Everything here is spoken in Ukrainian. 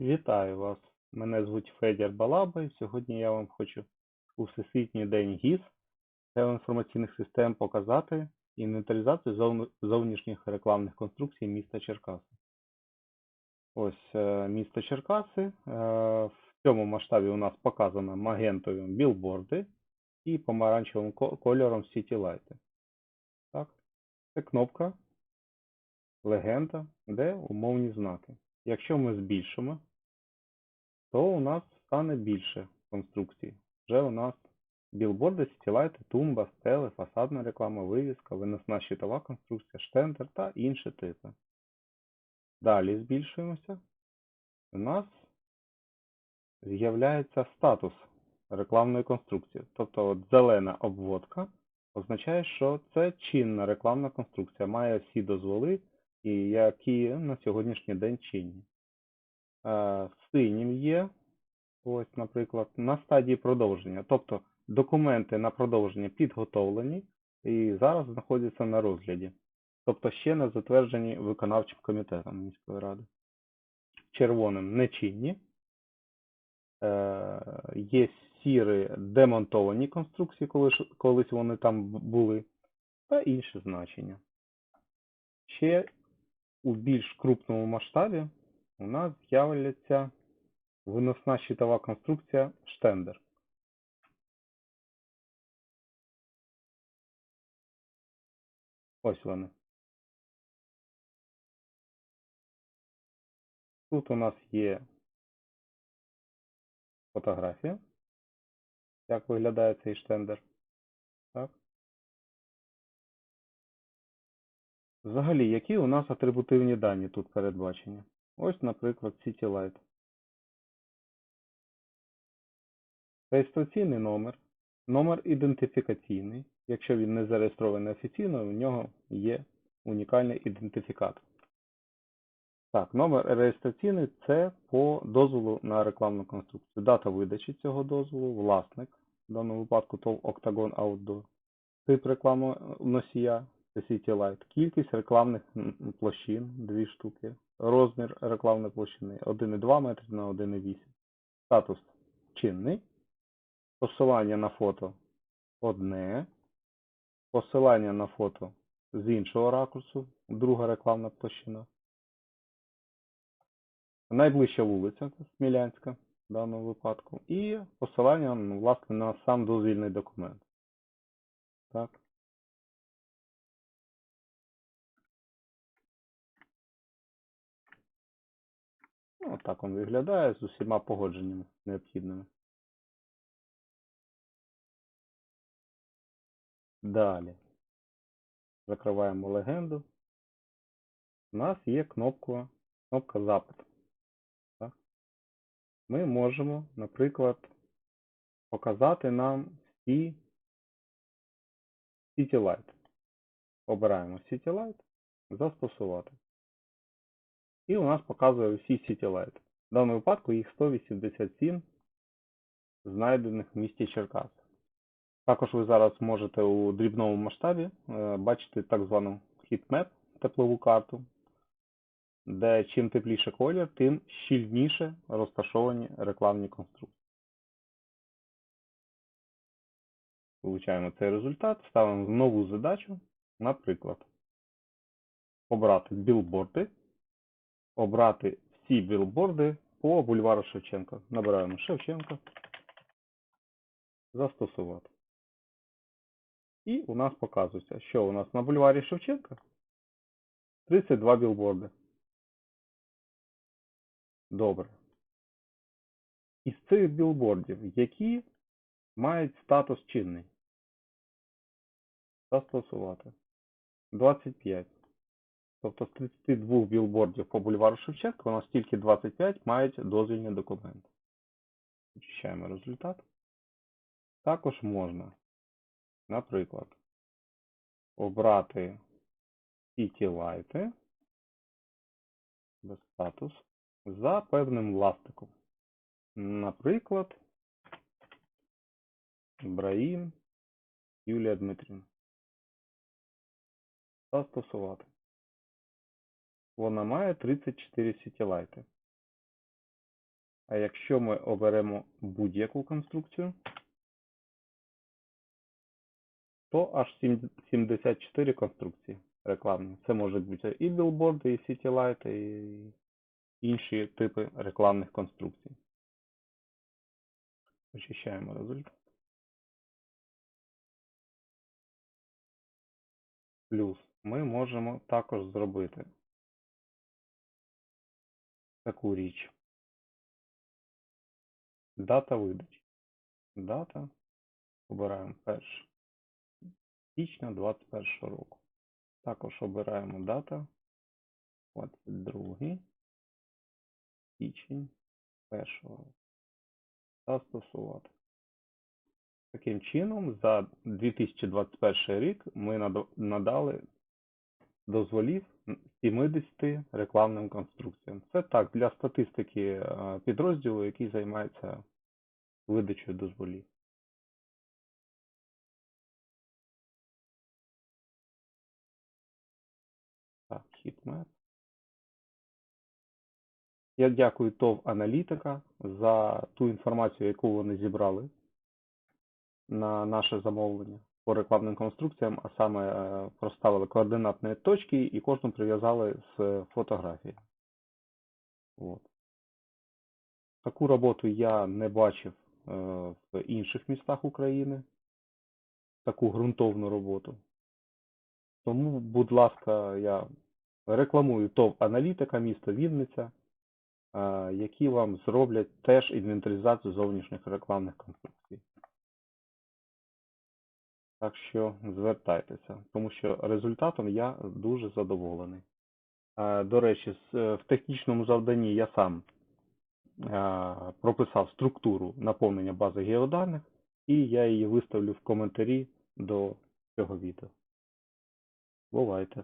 Вітаю вас! Мене звуть Федір Балаба і сьогодні я вам хочу у Всесвітній день ГІС геоінформаційних систем показати інвентаризацію зовн- зовнішніх рекламних конструкцій міста Черкаси. Ось е, місто Черкаси. Е, В цьому масштабі у нас показано магентові білборди і помаранчевим ко- кольором сітілайти. Так, це кнопка, легенда, де умовні знаки. Якщо ми збільшимо, то у нас стане більше конструкцій. Вже у нас білборди, стілайти, тумба, стели, фасадна реклама, вивіска, виносна щитова конструкція, штендер та інші типи. Далі збільшуємося. У нас з'являється статус рекламної конструкції. Тобто от зелена обводка означає, що це чинна рекламна конструкція, має всі дозволи, які на сьогоднішній день чинні. Синім є, ось, наприклад, на стадії продовження. Тобто документи на продовження підготовлені і зараз знаходяться на розгляді. Тобто ще не затверджені виконавчим комітетом міської ради. Червоним нечинні. Е, Є сірі демонтовані конструкції, коли колись вони там були, та інші значення. Ще у більш крупному масштабі у нас з'являться виносна щитова конструкція штендер. Ось вони. Тут у нас є фотографія, як виглядає цей штендер. Так. Взагалі, які у нас атрибутивні дані тут передбачені? Ось, наприклад, CityLight. Реєстраційний номер, номер ідентифікаційний. Якщо він не зареєстрований офіційно, у нього є унікальний ідентифікатор. Так, номер реєстраційний це по дозволу на рекламну конструкцію. Дата видачі цього дозволу, власник, в даному випадку ТОВ Octagon Outdoor, тип рекламоносія це CityLight, кількість рекламних площин 2 штуки, розмір рекламної площини 1,2 метри на 1,8, статус чинний, посилання на фото одне, посилання на фото з іншого ракурсу, друга рекламна площина. Найближча вулиця Смілянська в даному випадку. І посилання власне на сам дозвільний документ. Так. Ну, так він виглядає з усіма погодженнями необхідними. Далі. Закриваємо легенду. У нас є кнопка, кнопка запит. Так? Ми можемо, наприклад, показати нам всі CityLight. Обираємо CityLight, застосувати. І у нас показує всі CityLight. В даному випадку їх 187 знайдених в місті Черкас. Також ви зараз можете у дрібному масштабі е, бачити так звану heatmap, теплову карту, де чим тепліше колір, тим щільніше розташовані рекламні конструкції. Получаємо цей результат, ставимо нову задачу, наприклад, обрати білборди, обрати всі білборди по бульвару Шевченка. Набираємо Шевченка, застосувати. І у нас показується, що у нас на бульварі Шевченка 32 білборди. Добре. Із цих білбордів, які мають статус чинний? Застосувати. 25. Тобто з 32 білбордів по бульвару Шевченка у нас тільки 25 мають дозвільні документи. Очищаємо результат. Також можна, наприклад, обрати CityLight без статус за певним власником. Наприклад, Ібраїм Юлія Дмитрівна. Застосувати. Вона має 34 сітілайти. А якщо ми оберемо будь-яку конструкцію, то аж сім- 74 конструкції рекламні. Це можуть бути і білборди, і сітілайти, і інші типи рекламних конструкцій. Очищаємо результат. Плюс ми можемо також зробити таку річ. Дата видачі. Дата. Обираємо 1 січня 21 року. Також обираємо дата 22 січень 1 року. Застосувати. Таким чином, за 2021 рік ми надали дозволів 70 рекламним конструкціям. Це так, для статистики е, підрозділу, який займається видачею дозволів. Я дякую ТОВ Аналітика за ту інформацію, яку вони зібрали на наше замовлення по рекламним конструкціям, а саме е, проставили координатні точки і кожну прив'язали з фотографії. От. Таку роботу я не бачив е, в інших містах України, таку ґрунтовну роботу. Тому, будь ласка, я рекламую ТОВ Аналітика, місто Вінниця, які вам зроблять теж інвентаризацію зовнішніх рекламних конструкцій. Так що звертайтеся, тому що результатом я дуже задоволений. Е, До речі, е, в технічному завданні я сам е, прописав структуру наповнення бази геоданих, і я її виставлю в коментарі до цього відео. Бувайте!